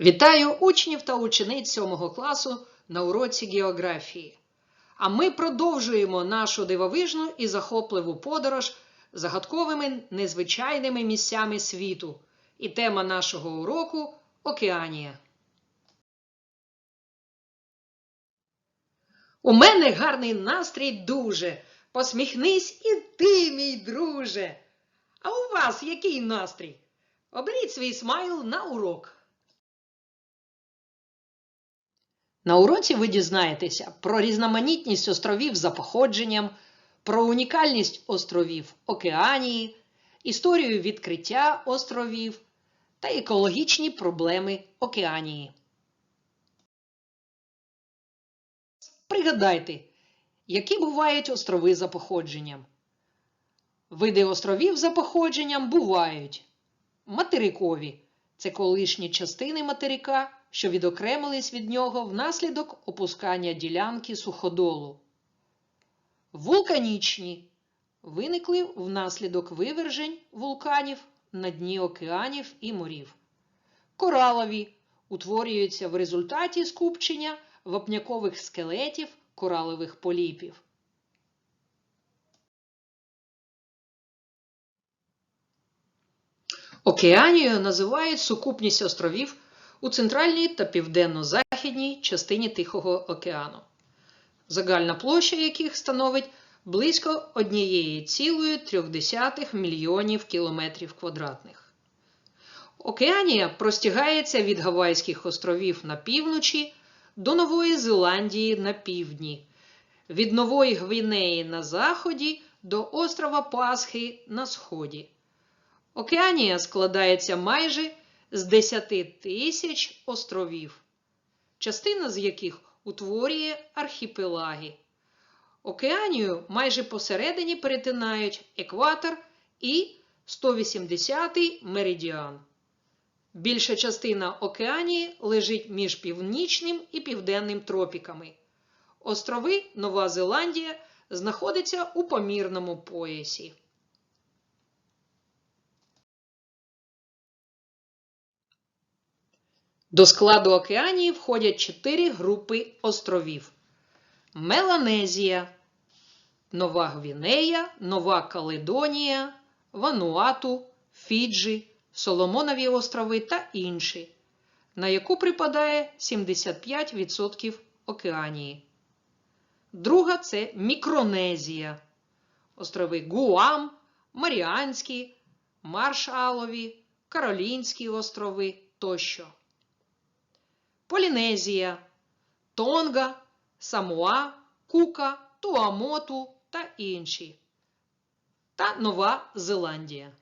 Вітаю учнів та учениць 7 класу на уроці географії. А ми продовжуємо нашу дивовижну і захопливу подорож загадковими незвичайними місцями світу. І тема нашого уроку Океанія. У мене гарний настрій дуже. Посміхнись і ти, мій друже. А у вас який настрій? Оберіть свій смайл на урок. На уроці ви дізнаєтеся про різноманітність островів за походженням, про унікальність островів Океанії, історію відкриття островів та екологічні проблеми Океанії. Пригадайте, які бувають острови за походженням. Види островів за походженням бувають материкові це колишні частини материка, що відокремились від нього внаслідок опускання ділянки суходолу. Вулканічні виникли внаслідок вивержень вулканів на дні океанів і морів. Коралові утворюються в результаті скупчення вапнякових скелетів коралових поліпів. Океанією називають сукупність островів у центральній та південно-західній частині Тихого океану, загальна площа яких становить близько 1,3 мільйонів кілометрів квадратних. Океанія простягається від Гавайських островів на півночі до Нової Зеландії на півдні, від Нової Гвінеї на заході до острова Пасхи на сході. Океанія складається майже з 10 тисяч островів, частина з яких утворює архіпелаги. Океанію майже посередині перетинають екватор і 180-й меридіан. Більша частина океанії лежить між північним і південним тропіками. Острови Нова Зеландія знаходяться у помірному поясі. До складу океанії входять чотири групи островів: Меланезія, Нова Гвінея, Нова Каледонія, Вануату, Фіджі, Соломонові острови та інші, на яку припадає 75% океанії. Друга це Мікронезія, острови Гуам, Маріанські, Маршалові, Каролінські острови тощо. Полінезія, Тонга, Самоа, Кука, Туамоту та інші. Та Нова Зеландія.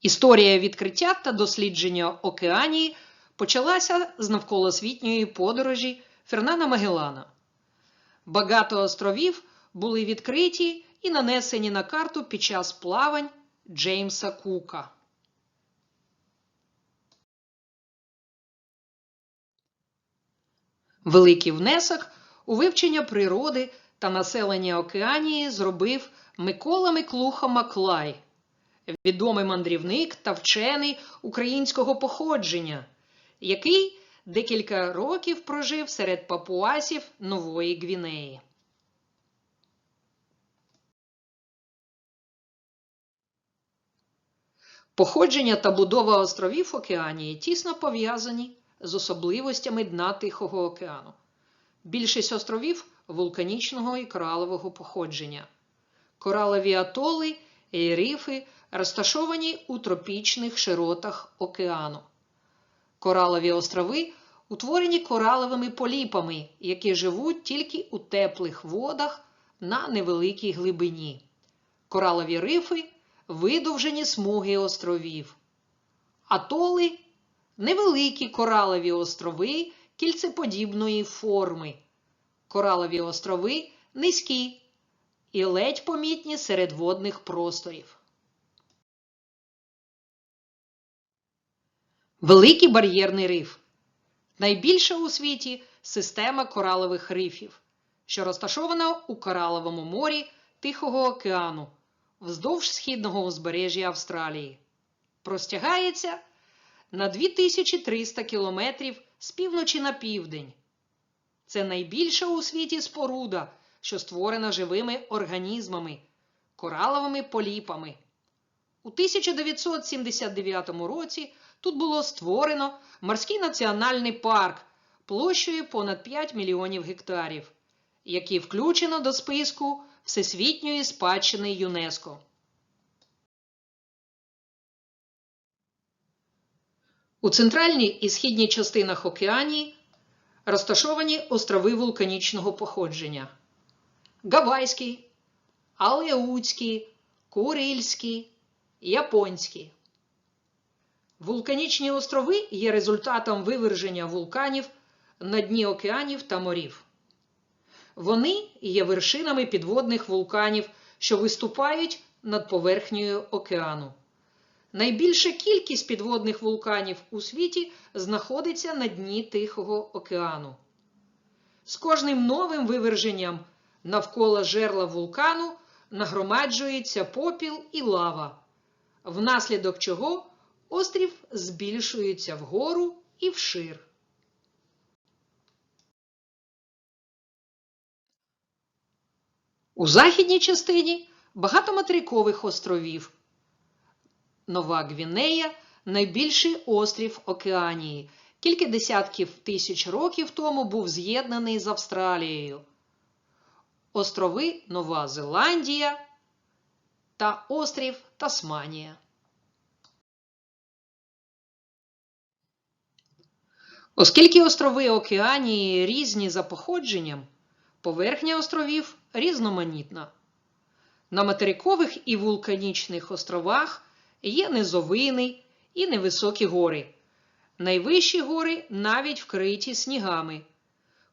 Історія відкриття та дослідження океанії почалася з навколосвітньої подорожі Фернана Магеллана. Багато островів були відкриті і нанесені на карту під час плавань Джеймса Кука. Великий внесок у вивчення природи та населення Океанії зробив Микола Миклуха Маклай, відомий мандрівник та вчений українського походження, який декілька років прожив серед папуасів Нової Гвінеї. Походження та будова островів Океанії тісно пов'язані з особливостями дна Тихого океану. Більшість островів вулканічного і коралового походження. Коралові атоли і рифи розташовані у тропічних широтах океану. Коралові острови утворені кораловими поліпами, які живуть тільки у теплих водах на невеликій глибині. Коралові рифи видовжені смуги островів. Атоли невеликі коралові острови кільцеподібної форми. Коралові острови низькі і ледь помітні серед водних просторів. Великий бар'єрний риф. Найбільша у світі система коралових рифів, що розташована у Кораловому морі Тихого океану вздовж східного узбережжя Австралії. простягається на 2300 кілометрів з півночі на південь. Це найбільша у світі споруда, що створена живими організмами, кораловими поліпами. У 1979 році тут було створено морський національний парк площею понад 5 мільйонів гектарів, який включено до списку Всесвітньої спадщини ЮНЕСКО. У центральній і східній частинах Океанії розташовані острови вулканічного походження: Гавайський, Алеутський, Курильський, Японський. Вулканічні острови є результатом виверження вулканів на дні океанів та морів. Вони є вершинами підводних вулканів, що виступають над поверхнею океану. Найбільша кількість підводних вулканів у світі знаходиться на дні Тихого океану. З кожним новим виверженням навколо жерла вулкану нагромаджується попіл і лава, внаслідок чого острів збільшується вгору і вшир. У західній частині багато материкових островів. Нова Гвінея найбільший острів Океанії. Кілька десятків тисяч років тому був з'єднаний з Австралією. Острови Нова Зеландія та острів Тасманія. Оскільки острови Океанії різні за походженням, поверхня островів різноманітна. На материкових і вулканічних островах є низовини і невисокі гори. Найвищі гори навіть вкриті снігами.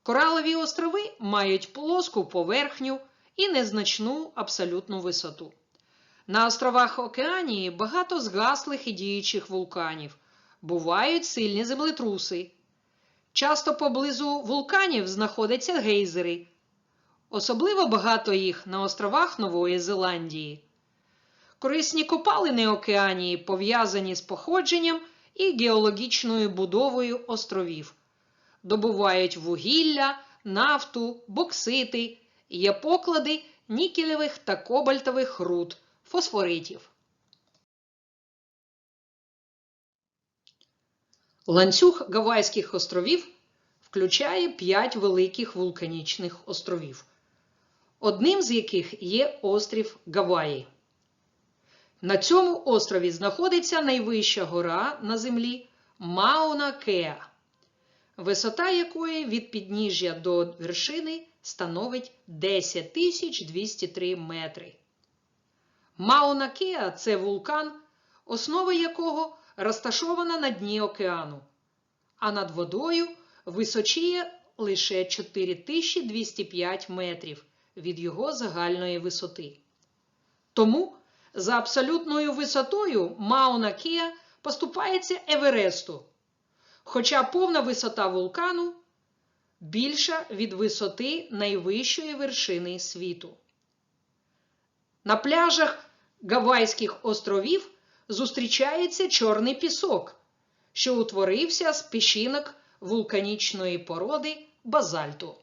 Коралові острови мають плоску поверхню і незначну абсолютну висоту. На островах Океанії багато згаслих і діючих вулканів. Бувають сильні землетруси. Часто поблизу вулканів знаходяться гейзери. Особливо багато їх на островах Нової Зеландії. Корисні копалини Океанії пов'язані з походженням і геологічною будовою островів. Добувають вугілля, нафту, боксити, є поклади нікелевих та кобальтових руд, фосфоритів. Ланцюг Гавайських островів включає п'ять великих вулканічних островів, одним з яких є острів Гаваї. На цьому острові знаходиться найвища гора на землі Мауна Кеа, висота якої від підніжжя до вершини становить 10 203 метри. Мауна Кеа – це вулкан, основа якого розташована на дні океану, а над водою височіє лише 4205 метрів від його загальної висоти. Тому за абсолютною висотою Мауна Кеа поступається Евересту, хоча повна висота вулкану більша від висоти найвищої вершини світу. На пляжах Гавайських островів зустрічається чорний пісок, що утворився з піщинок вулканічної породи базальту.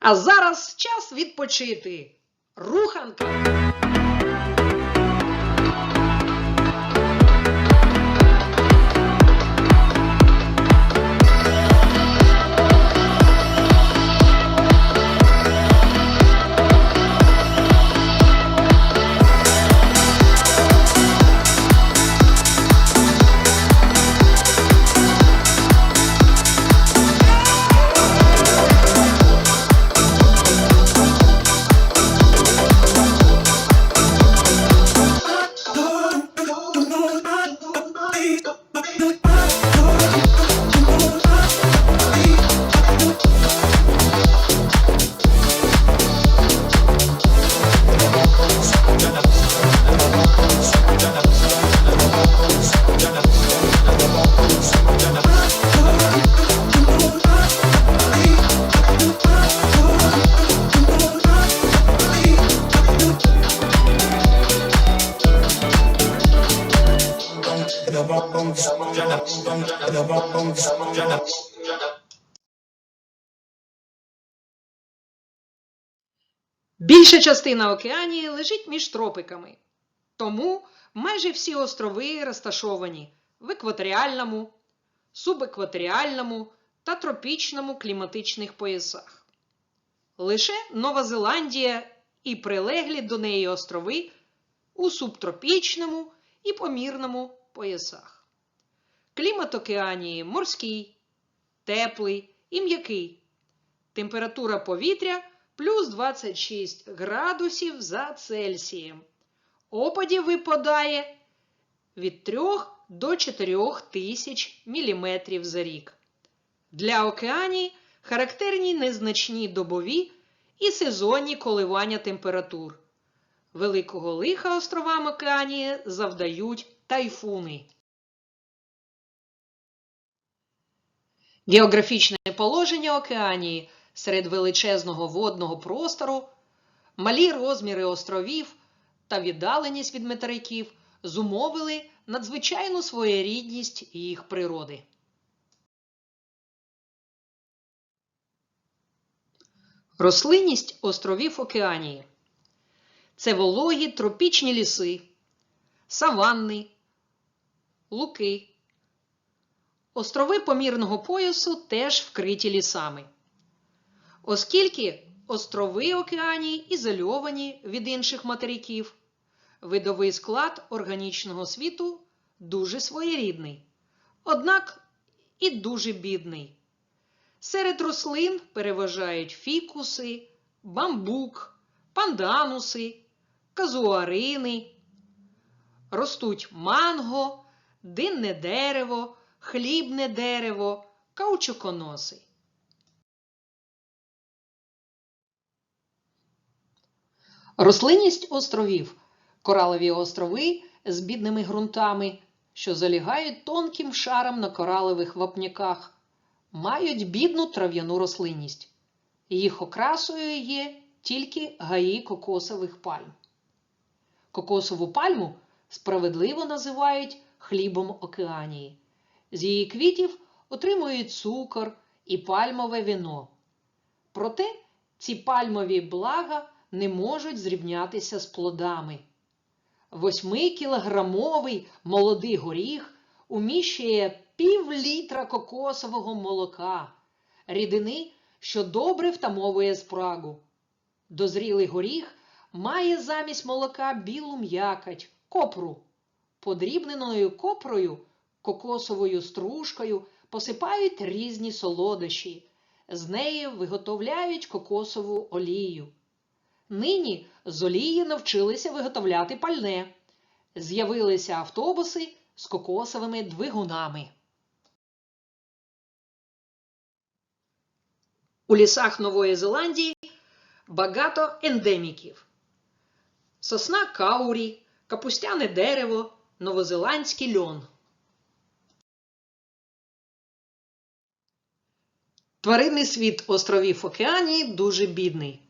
А зараз час відпочити. Руханка! Більша частина океанії лежить між тропиками. Тому майже всі острови розташовані в екваторіальному, субекваторіальному та тропічному кліматичних поясах. Лише Нова Зеландія і прилеглі до неї острови у субтропічному і помірному поясах. Клімат океанії морський, теплий і м'який. Температура повітря плюс 26 градусів за Цельсієм. Опадів випадає від 3 до 4 тисяч міліметрів за рік. Для океанії характерні незначні добові і сезонні коливання температур. Великого лиха островам океанії завдають тайфуни. Географічне положення океанії серед величезного водного простору, малі розміри островів та віддаленість від материків зумовили надзвичайну своєрідність їх природи. Рослинність островів океанії це вологі тропічні ліси, саванни, луки. Острови помірного поясу теж вкриті лісами. Оскільки острови океанії ізольовані від інших материків, видовий склад органічного світу дуже своєрідний, однак і дуже бідний. Серед рослин переважають фікуси, бамбук, пандануси, казуарини, ростуть манго, динне дерево, хлібне дерево, каучуконоси. Рослинність островів коралові острови з бідними ґрунтами, що залігають тонким шаром на коралових вапняках, мають бідну трав'яну рослинність. Їх окрасою є тільки гаї кокосових пальм. Кокосову пальму справедливо називають хлібом океанії. З її квітів отримують цукор і пальмове вино. Проте ці пальмові блага не можуть зрівнятися з плодами. Восьмикілограмовий молодий горіх уміщує пів літра кокосового молока, рідини, що добре втамовує спрагу. Дозрілий горіх має замість молока білу м'якать, копру. Подрібненою копрою, кокосовою стружкою посипають різні солодощі. З неї виготовляють кокосову олію. Нині з олії навчилися виготовляти пальне. З'явилися автобуси з кокосовими двигунами. У лісах Нової Зеландії багато ендеміків. Сосна каурі, капустяне дерево, новозеландський льон. Тваринний світ островів Океанії дуже бідний.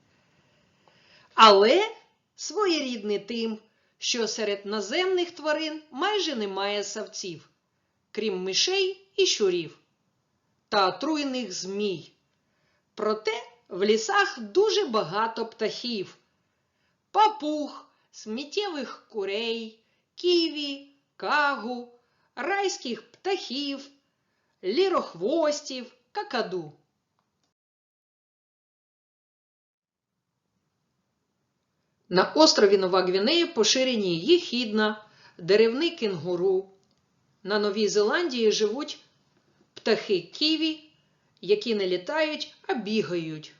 Але своєрідний тим, що серед наземних тварин майже немає савців, крім мишей і щурів та отруйних змій. Проте в лісах дуже багато птахів, папуг, сміттєвих курей, ківі, кагу, райських птахів, лірохвостів, какаду. На острові Нова Гвінея поширені їхідна, деревний кенгуру. На Новій Зеландії живуть птахи ківі, які не літають, а бігають.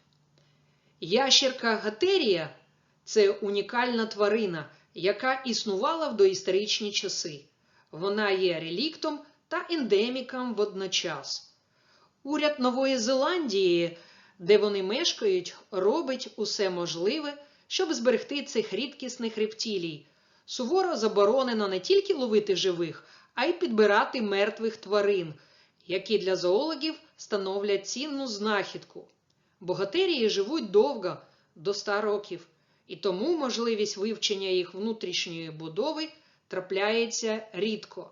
Ящірка Гатерія це унікальна тварина, яка існувала в доісторичні часи. Вона є реліктом та ендеміком водночас. Уряд Нової Зеландії, де вони мешкають, робить усе можливе щоб зберегти цих рідкісних рептилій. Суворо заборонено не тільки ловити живих, а й підбирати мертвих тварин, які для зоологів становлять цінну знахідку. Богатирії живуть довго до 100 років, і тому можливість вивчення їх внутрішньої будови трапляється рідко.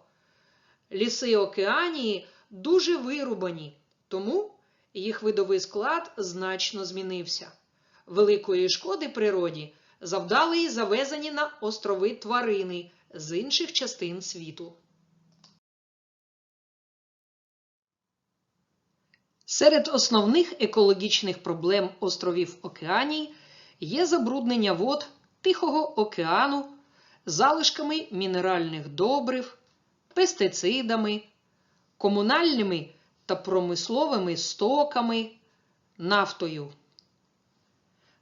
Ліси Океанії дуже вирубані, тому їх видовий склад значно змінився. Великої шкоди природі завдали й завезені на острови тварини з інших частин світу. Серед основних екологічних проблем островів Океанії є забруднення вод Тихого океану залишками мінеральних добрив, пестицидами, комунальними та промисловими стоками, нафтою.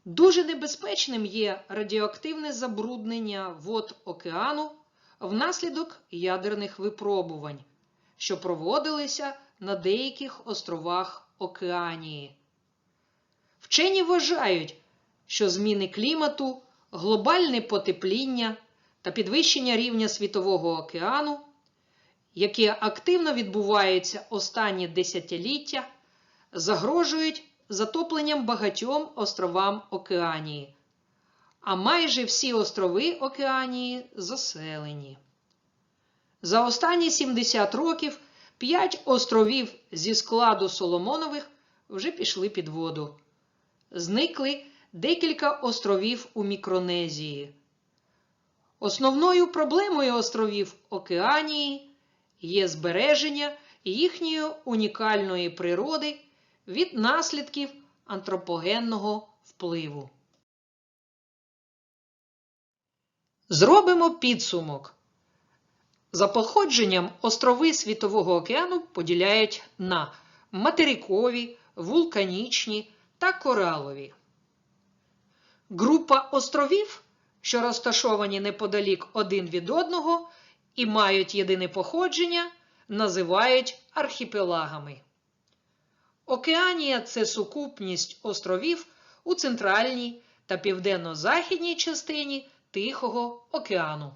Дуже небезпечним є радіоактивне забруднення вод океану внаслідок ядерних випробувань, що проводилися на деяких островах Океанії. Вчені вважають, що зміни клімату, глобальне потепління та підвищення рівня світового океану, які активно відбуваються останні десятиліття, загрожують затопленням багатьом островам Океанії, а майже всі острови Океанії заселені. За останні 70 років 5 островів зі складу Соломонових вже пішли під воду. Зникли декілька островів у Мікронезії. Основною проблемою островів Океанії є збереження їхньої унікальної природи від наслідків антропогенного впливу. Зробимо підсумок. За походженням острови Світового океану поділяють на материкові, вулканічні та коралові. Група островів, що розташовані неподалік один від одного і мають єдине походження, називають архіпелагами. Океанія це сукупність островів у центральній та південно-західній частині Тихого океану.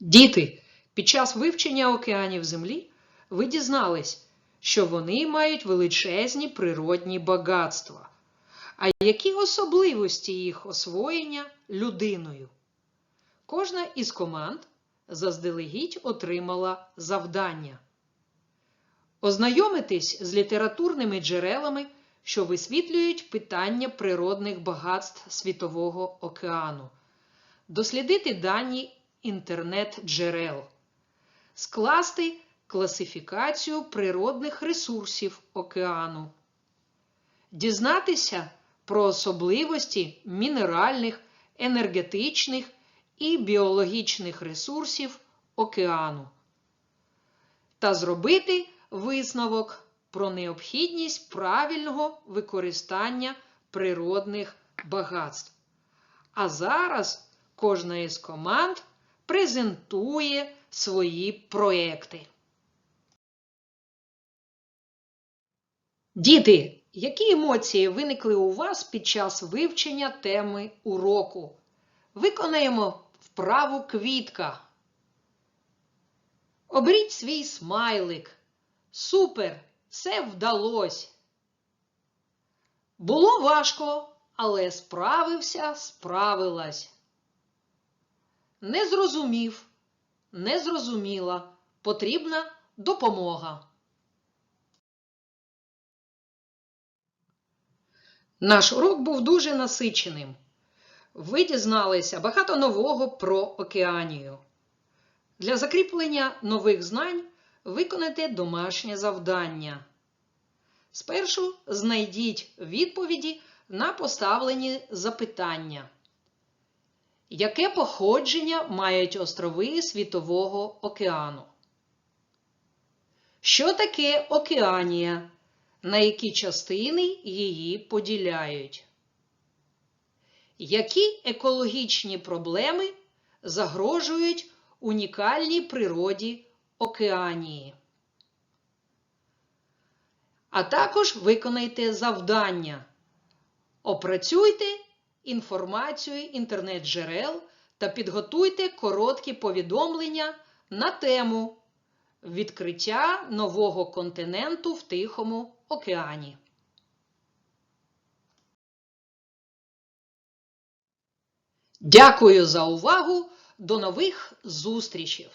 Діти, під час вивчення океанів Землі ви дізнались, що вони мають величезні природні багатства. А які особливості їх освоєння людиною? Кожна із команд заздалегідь отримала завдання. Ознайомитись з літературними джерелами, що висвітлюють питання природних багатств Світового океану, дослідити дані інтернет-джерел, скласти класифікацію природних ресурсів океану, дізнатися про особливості мінеральних, енергетичних і біологічних ресурсів океану. Та зробити висновок про необхідність правильного використання природних багатств. А зараз кожна із команд презентує свої проекти. Діти, які емоції виникли у вас під час вивчення теми уроку? Виконаємо вправу квітка. Оберіть свій смайлик. Супер! Все вдалось. Було важко, але справився, справилась. Не зрозумів, не зрозуміла. Потрібна допомога. Наш урок був дуже насиченим. Ви дізналися багато нового про океанію. Для закріплення нових знань виконайте домашнє завдання. Спершу знайдіть відповіді на поставлені запитання. Яке походження мають острови Світового океану? Що таке океанія? На які частини її поділяють? Які екологічні проблеми загрожують унікальній природі Океанії? А також виконайте завдання. Опрацюйте інформацію інтернет-джерел та підготуйте короткі повідомлення на тему відкриття нового континенту в Тихому океані. Дякую за увагу! До нових зустрічей!